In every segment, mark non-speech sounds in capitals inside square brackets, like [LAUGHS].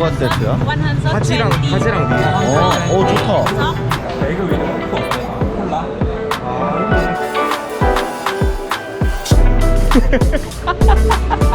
뭐가 세트야? 바지랑 바지랑 위에. 어, 어 좋다. 이거 포크 어때? 콜라? 헬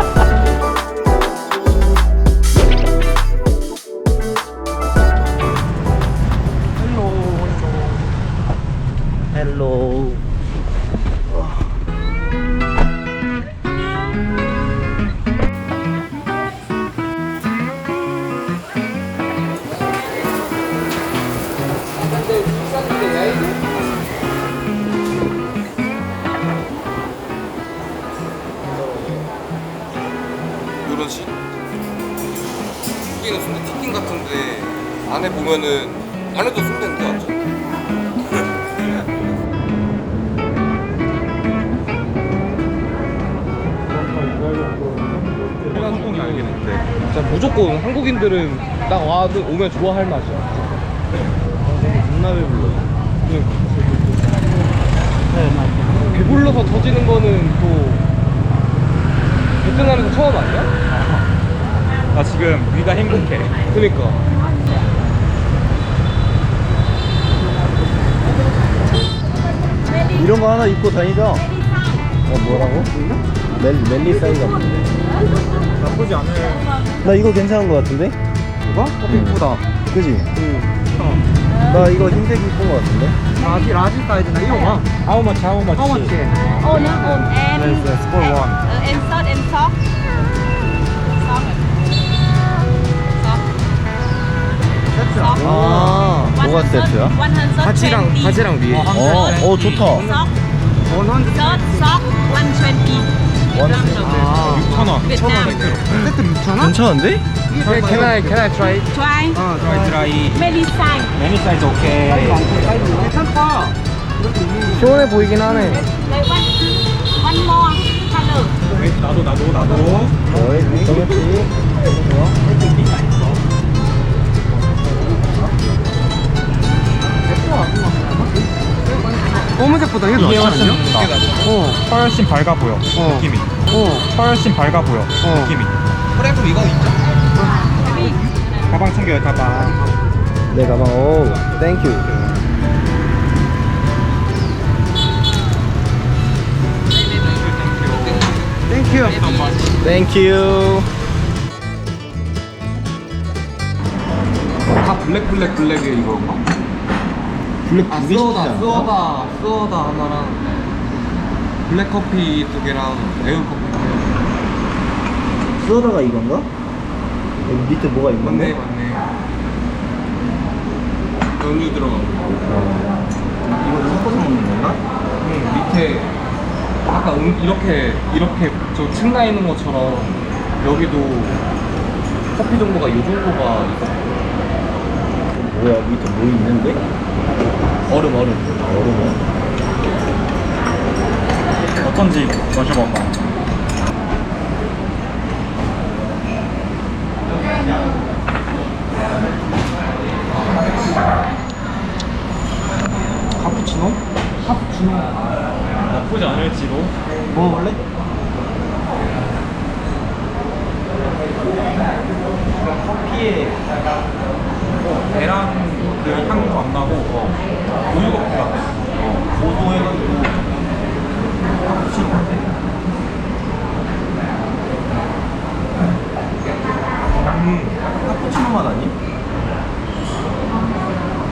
보면은 안에도 순대인데 맞죠? 한국이 알겠는데. 진짜 무조건 한국인들은 딱 와도 오면 좋아할 맛이야. 존나 배불러. 배불러서 터지는 거는 또 베트남에서 처음 아니야? 나 지금 위가 행복해. 그니까. 이런 거 하나 입고 다니자. 어 뭐라고? 멜 멜리 사이가 뭔데? 나쁘지 않을. 나 이거 괜찮은 거 같은데? 이거? 어, 이쁘다. 그지? 응. 나 이거 흰색 이쁜 거 같은데? 라지 라지 사이즈나 이거 봐. How much? How much? How much? No, um, and, Yes, yes, for and, one. uh, and salt and salt. 아, 뭐가 세트야? 120. 바지랑 바지랑 위에. 어, 어 좋다. Salt. Salt. Salt. 120. 아, 6천 원. Vietnam. 세트 6천 원? 괜찮은데? Can I can I try? Try. 어, 드라이 드라이. Many size. 매니 사이즈 오케이. 괜찮다. 시원해 보이긴 하네. One, one more color. 나도 나도 나도. 어이, 정했지. 검은색보다 이게 이게 낫지 훨씬 않냐? 나. 어. 훨씬 밝아 보여. 느낌이. 어. 훨씬 밝아 보여. 어. 느낌이. 프레프 이거 있죠? 가방 챙겨요 가방. 내 가방, 오, 땡큐. 땡큐. 땡큐. 다 블랙 블랙 블랙에 이거인가? 블랙 아 두개 시키지 않나? 쓰어다 쓰어다 하나랑 블랙 커피 두 개랑 에어 커피 쓰다가 이건가? 여기 밑에 뭐가 맞네 있는데? 맞네 연유 들어가고 어. 이거 섞어서 먹는 건가? 응, 밑에 아까 음, 이렇게 이렇게 저 층 나 있는 것처럼 여기도 커피 정도가 이 정도가 있어 뭐야, 밑에 뭐 있는데? 얼음 얼음 얼음이야? 어떤지 마셔봐봐. 카푸치노? 카푸치노. 나쁘지 않을지도. 먹어볼래? 커피에 계란 그 향도 안 나고 우유 커피 같아. 어, 고소해가지고 카푸치노. 음, 맛 아니?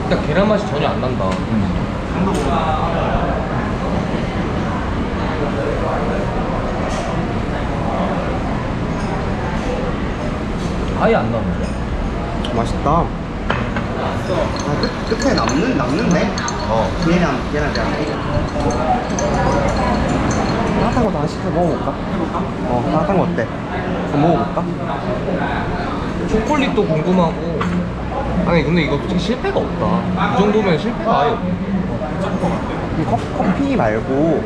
일단 계란 맛이 전혀 안 난다. 좀더 먹어. 아예 안 나는데? 맛있다. 아, 끝, 끝에 남는, 남는데? 어. 계란, 계란, 계란. 따뜻한 거 다시 시켜 먹어볼까? 어, 따뜻한 거 어때? 좀 먹어볼까? 초콜릿도 궁금하고. 아니 근데 이거 솔직히 실패가 없다. 이 정도면 실패가 아예 없네. 커, 커피 말고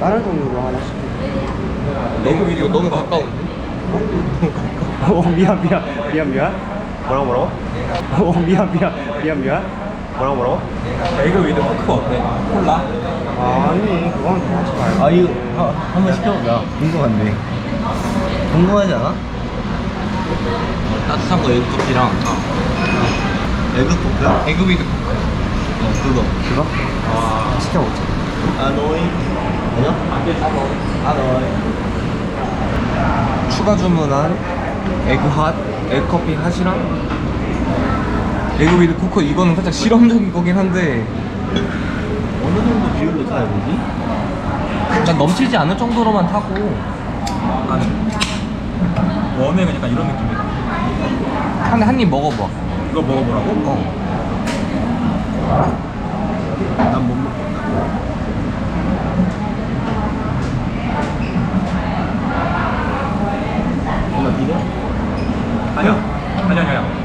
다른 종류로 하나 시켜. 너무 이거 너무 가까운데? 어, 미안, 미안, 미안, 미안. 뭐라고, 뭐라고? 어, 미안, 미안, 미안, 미안. 뭐라고, 뭐라고? 이거 위에 포크 어때? 콜라? 아니, 그건 하지 말고. 아 이거 하, 한번 시켜보자 궁금한데 궁금하지 않아? 따뜻한 거 에그 커피랑 에그 커피야? 에그 위드 코크. 어 그거 그거? 아 시켜 먹자 아노이 아니야? 아노이 추가 주문한 에그 핫, 에그 커피 핫이랑 에그 위드 코코 이거는 살짝 실험적인 거긴 한데 어느 정도 비율로 타야 되지? 일단 넘치지 않을 정도로만 타고 나는 웜에 그러니까 이런 느낌이다. 한한입 먹어봐. 이거 먹어보라고? 어. 난 못 먹겠다 뭔가 비려? 아니야. 아니야, 아니야.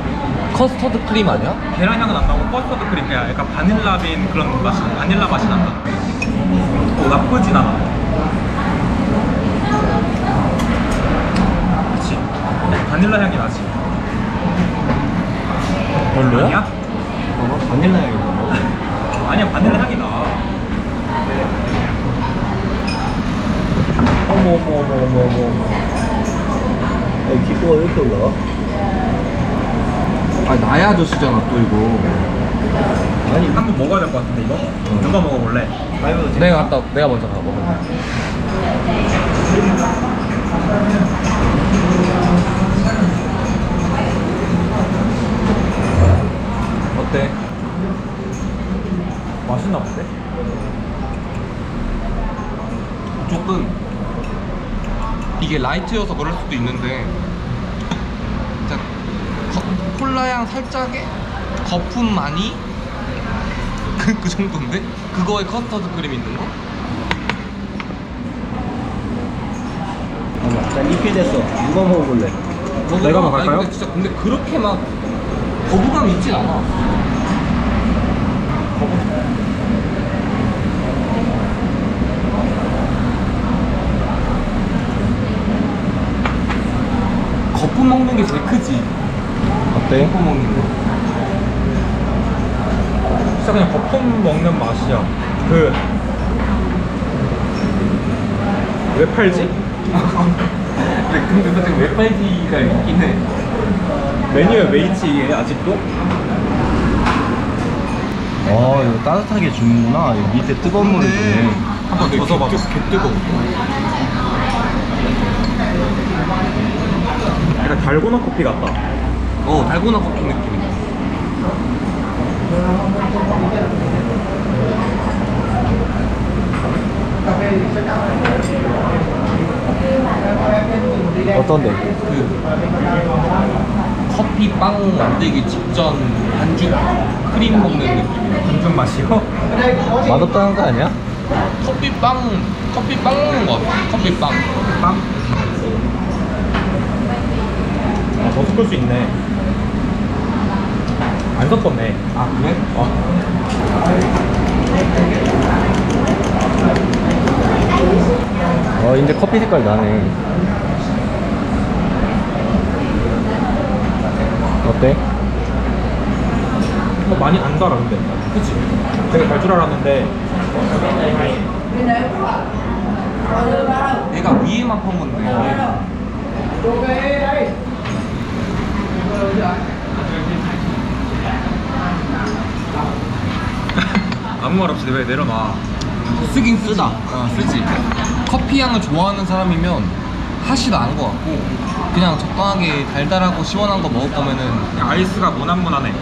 커스터드 크림 아니야? 계란 향은 안 나고 커스터드 크림 그냥 약간 바닐라빈 그런 맛이 바닐라 맛이 난다. 어, 나쁘진 않아. 그치. 바닐라 향이 나지. 별로야? 아니야? 어, 바닐라 향이 나 [LAUGHS] 아니야, 바닐라 향이 나. 어머 어머 어머 어머 어머 야, 기포가 왜 이렇게 올라가? 아 나야 아저씨잖아 또 이거. 아니 한번 먹어야 될 것 같은데 이거? 누가 먹어볼래? 가위바위보 내가 갔다 내가 먼저 가 먹어. 어때? 맛있나 본데? 조금 이게 라이트여서 그럴 수도 있는데 진짜 거- 콜라향 살짝에 거품 많이 그, [LAUGHS] 그 정도인데 그거에 커스터드 크림 있는 거? 잠깐만 자 리필 됐어 누가 먹어볼래? 먹어봐. 내가 먹을까요? 아니, 근데 진짜 근데 그렇게 막 거부감 있진 않아. 거품 먹는 게 제일 크지. 어때? 거품 먹는 거. 진짜 그냥 거품 먹는 맛이야. 그. 왜 팔지? 근데 근데 사실 웹팔기가 있긴 해. 메뉴에 왜 있지 이게 아직도? 아 이거 따뜻하게 주는구나 여기 밑에 뜨거운 물을 주네 한번 젖어봐. 개 뜨거워. 약간 달고나 커피 같다. 어 달고나 커피 느낌이야. 어떤데? 그 커피 빵 만들기 직전 반죽 크림 먹는 느낌이야. 반죽 맛이요? 맛없다는 거 아니야? 커피 빵 커피 빵 먹는 거 같아. 커피 빵. 빵? 아, 더 섞을 수 있네. 안 섞었네. 아 그래? 어 이제 커피 색깔 나네 어때? 어, 많이 안 달아 근데. 그치? 되게 달 줄 알았는데 내가 위에만 판 건데. 아무 말 없이 왜 내려놔. 쓰긴 쓰다. 어, 쓰지. 커피 향을 좋아하는 사람이면 핫이 나은 것 같고 그냥 적당하게 달달하고 시원한 거 먹을 거면은 그냥 아이스가 무난무난해.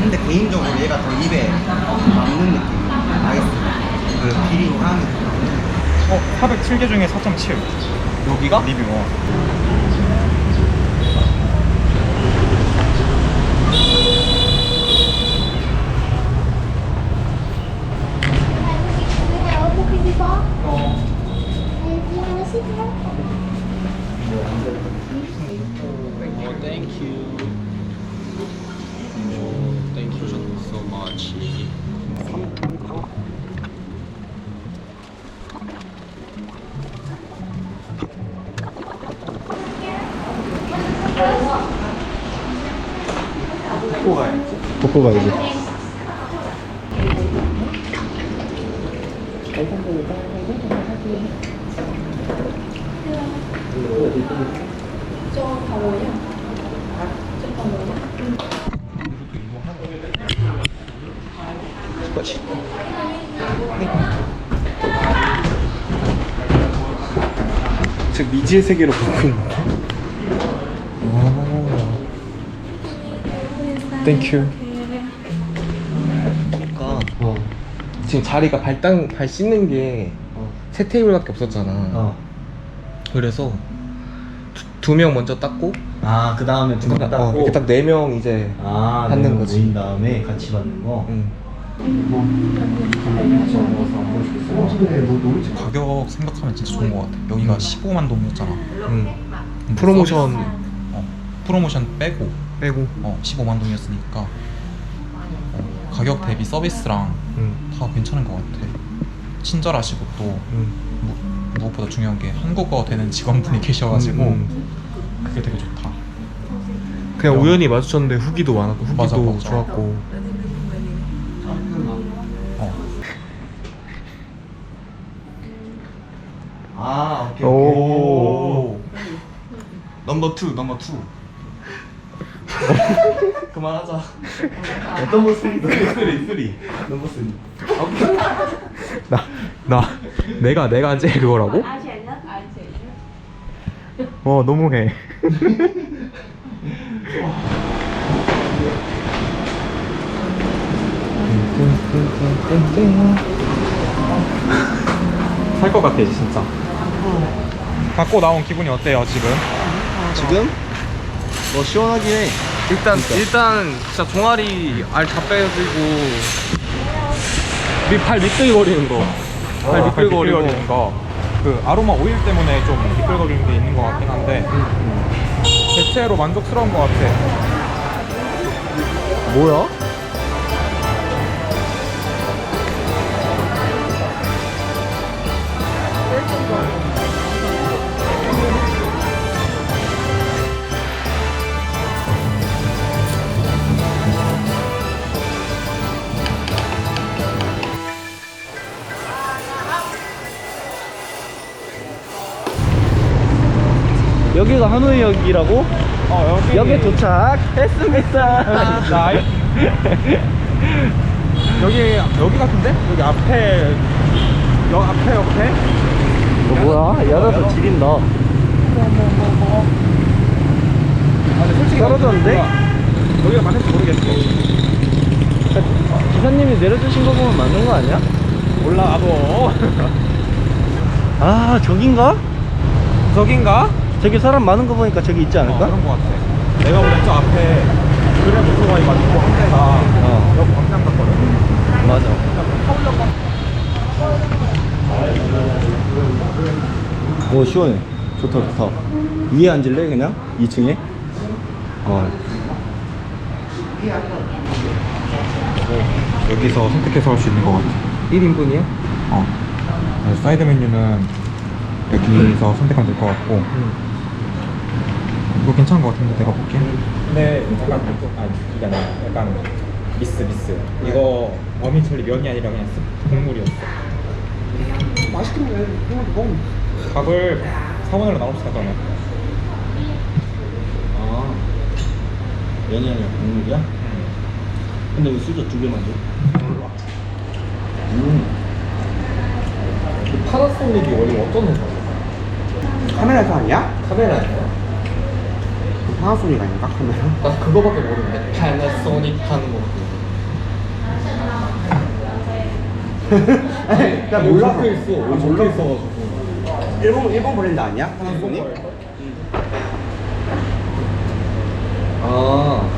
근데 개인적으로 얘가 더 입에 맞는 느낌 알겠어 그 비린 향이 어, 407개 중에 4.7. 여기가? 리뷰. 어. 즉 미지의 세계로 가고 있는데. 땡큐. 지금 자리가 발당 발 씻는 게세 테이블밖에 없었잖아. 어. 그래서 두 명 먼저 닦고 아, 그 다음에 두명 어, 닦고. 이렇게 딱네 명 이제 아, 받는 내가 거지. 모인 다음에 같이 받는 거. 응. 가격 생각하면 진짜 좋은 것 같아. 여기가 15만 동이었잖아. 응. 근데 프로모션 서비스, 어, 프로모션 빼고 빼고. 어, 15만 동이었으니까 어, 가격 대비 서비스랑 응. 다 괜찮은 것 같아. 친절하시고 또 응. 무, 무엇보다 중요한 게 한국어 되는 직원분이 계셔가지고 음, 그게 되게 좋다. 그냥 우연히 마주쳤는데 후기도 많았고 후기도 맞아, 맞아. 좋았고. 어. 아, 오케이. 오. 넘버 2, 넘버 2. [LAUGHS] 그만하자. 어떤 모습이든. 쓰리 쓰리. 너무 쓰리. 나, 나, 내가, 내가 제일 그거라고? 어, 너무해. 살 것 같아 진짜. 갖고 나온 기분이 어때요 지금? 지금? 뭐 시원하긴 해. 일단, 일단, 진짜 종아리 알 다 빼지고, 밑, 발 미끌거리는 거. 발 미끌거리고. 미끌거리는 거. 그 아로마 오일 때문에 좀 미끌거리는 게 있는 것 같긴 한데 대체로 만족스러운 것 같아. 뭐야? 여기가 하노이역이라고? 어 여기 역에 도착했습니다. 나 [LAUGHS] 여기 여기 같은데? 여기 앞에 역 앞에 옆에 어, 뭐야? 야자수 지린다. 아, 근데 솔직히 떨어졌는데? 여기가- 여기가 맞는지 모르겠어. 기사님이 내려주신 거 보면 맞는 거 아니야? 몰라 나도. 아 저긴가? 저긴가? 저기 사람 많은 거 보니까 저기 있지 어, 않을까? 그런 것 같아. 내가 보기엔 저 앞에 그래 오토바이 맞고 한 대가 어. 여기 광장 같거든. 맞아. 오 시원해. 좋다 좋다. 위에 앉을래 그냥? 2층에? 어. 여기서 선택해서 할 수 있는 것 같아. 1인분이야? 어. 네, 사이드 메뉴는 여기서 선택하면 될 것 같고. 이거 괜찮은 것 같은데 내가 볼게. 근데 약간 좀 아니 이게 아니라 약간 미스 미스. 이거 어미철리 면이 아니라 그냥 스- 국물이었어. 맛있긴 해. 밥을 4원으로 나눠서 사잖아. 아 면이 아니라 국물이야? 근데 왜 수저 두 개만 줘? 음. 그 파나소닉이 원래 어떤 회사야? 카메라에서 아니야? 카메라야? 파나소닉 아닌가 카메라? 나 그거밖에 모르는데. 파나소닉 하는 거. 아니 나 몰라서 적혀 있어. 여기 적혀 있어가지고. 일본 일본 브랜드 아니야? 파나소닉? 아,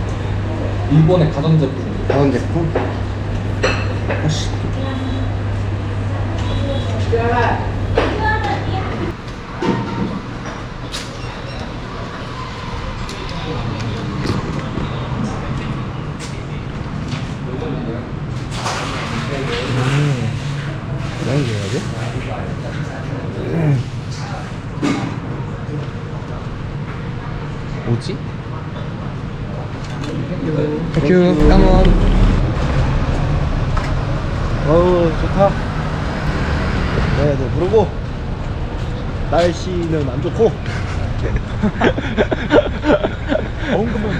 일본의 가전제품. 다른 제품? 그 냥 줘야지. 뭐지? 땡큐, 깡원. 어우 좋다. 네, 네, 그러고 날씨는 안 좋고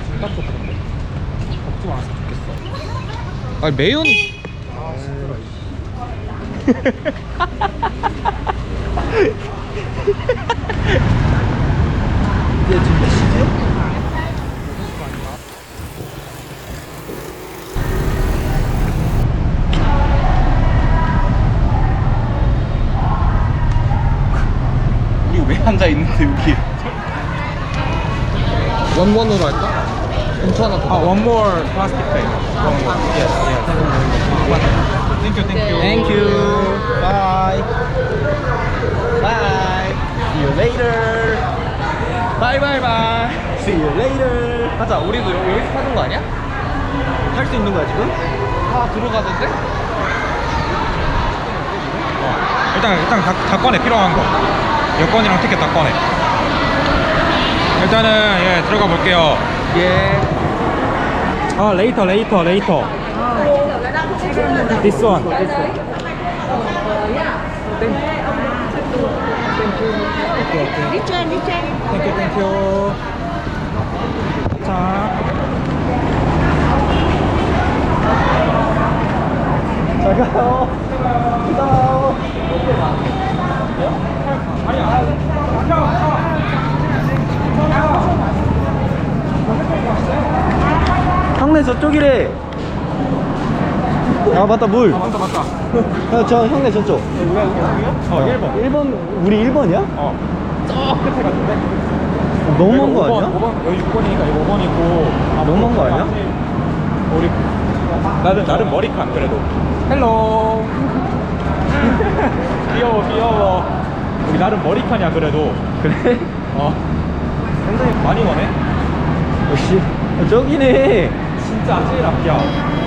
지금 딱 좋던데. 걱정 안 했으면 좋겠어. 아니 매연이 우리 왜 앉아 있는데 여기? 원원으로 할까? 더 아, one more plastic bag. One more. Yes, yes. Thank you, thank you. Thank you. Bye. Bye. See you later. 바이 바이 바이 See you later. 가자 우리도 여- 여기서 타는 거 아니야? 탈 수 있는 거야 지금? 다 들어가던데? 일단 일단 다, 다 꺼내 필요한 거. 여권이랑 티켓 다 꺼내. 일단은 예 들어가 볼게요. 예 아 레이터 레이터 레이터. This one. Đi trên, đi trên. 땡큐 땡큐. 자. 잘 가요. 가요. 형네 저쪽이래. 아 맞다 물. 아 맞다 맞다. [LAUGHS] 저 형네 저쪽. 어 1번. 1번 우리 1번이야? 어. 저 끝에 같은데. 너무 먼 거 아니야? 5번 여기 6번이니까 이거 5번이고. 아, 너무 먼 거 아니야? 우리 나름 나름 머리칸 그래도. 헬로. [LAUGHS] 귀여워 귀여워. 우리 나름 머리칸이야 그래도. 그래? 어. 굉장히 많이 원해. 역시 저기네. 진짜 제일 앞이야.